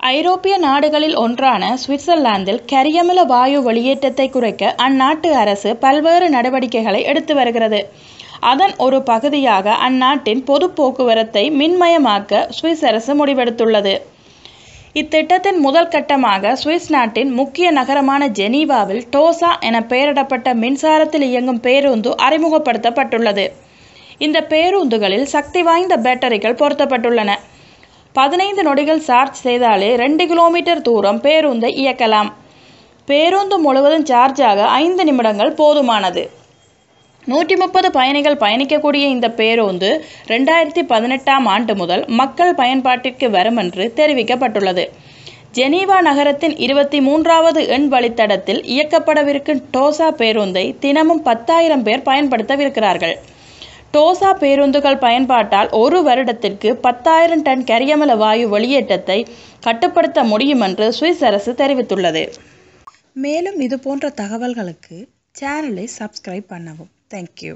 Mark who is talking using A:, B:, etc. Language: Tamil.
A: ஐரோப்பிய நாடுகளில் ஒன்றான சுவிட்சர்லாந்தில் கரியமில வாயு வெளியேற்றத்தை குறைக்க அந்நாட்டு அரசு பல்வேறு நடவடிக்கைகளை எடுத்து வருகிறது. அதன் ஒரு பகுதியாக அந்நாட்டின் பொது போக்குவரத்தை மின்மயமாக்க சுவிஸ் அரசு முடிவெடுத்துள்ளது. இத்திட்டத்தின் முதல் கட்டமாக சுவிஸ் நாட்டின் முக்கிய நகரமான ஜெனீவாவில் டோசா என பெயரிடப்பட்ட மின்சாரத்தில் இயங்கும் பேருந்து அறிமுகப்படுத்தப்பட்டுள்ளது. இந்த பேருந்துகளில் சக்தி வாய்ந்த பேட்டரிகள் பொருத்தப்பட்டுள்ளன. பதினைந்து நொடிகள் சார்ஜ் செய்தாலே ரெண்டு கிலோமீட்டர் தூரம் பேருந்தை இயக்கலாம். பேருந்து முழுவதும் சார்ஜாக ஐந்து நிமிடங்கள் போதுமானது. நூற்றி முப்பது பயணிகள் பயணிக்கக்கூடிய இந்த பேருந்து ரெண்டாயிரத்தி பதினெட்டாம் ஆண்டு முதல் மக்கள் பயன்பாட்டிற்கு வரும் என்று தெரிவிக்கப்பட்டுள்ளது. ஜெனீவா நகரத்தின் இருபத்தி மூன்றாவது எண் வழித்தடத்தில் இயக்கப்படவிருக்கும் டோசா பேருந்தை தினமும் பத்தாயிரம் பேர் பயன்படுத்தவிருக்கிறார்கள். டோசா பேருந்துகள் பயன்பாட்டால் ஒரு வருடத்திற்கு பத்தாயிரம் டன் கரியமல வாயு வெளியேற்றத்தை கட்டுப்படுத்த முடியும் என்று சுவிஸ் அரசு தெரிவித்துள்ளது. மேலும் இது போன்ற தகவல்களுக்கு சேனலை சப்ஸ்கிரைப் பண்ணவும். தேங்க்யூ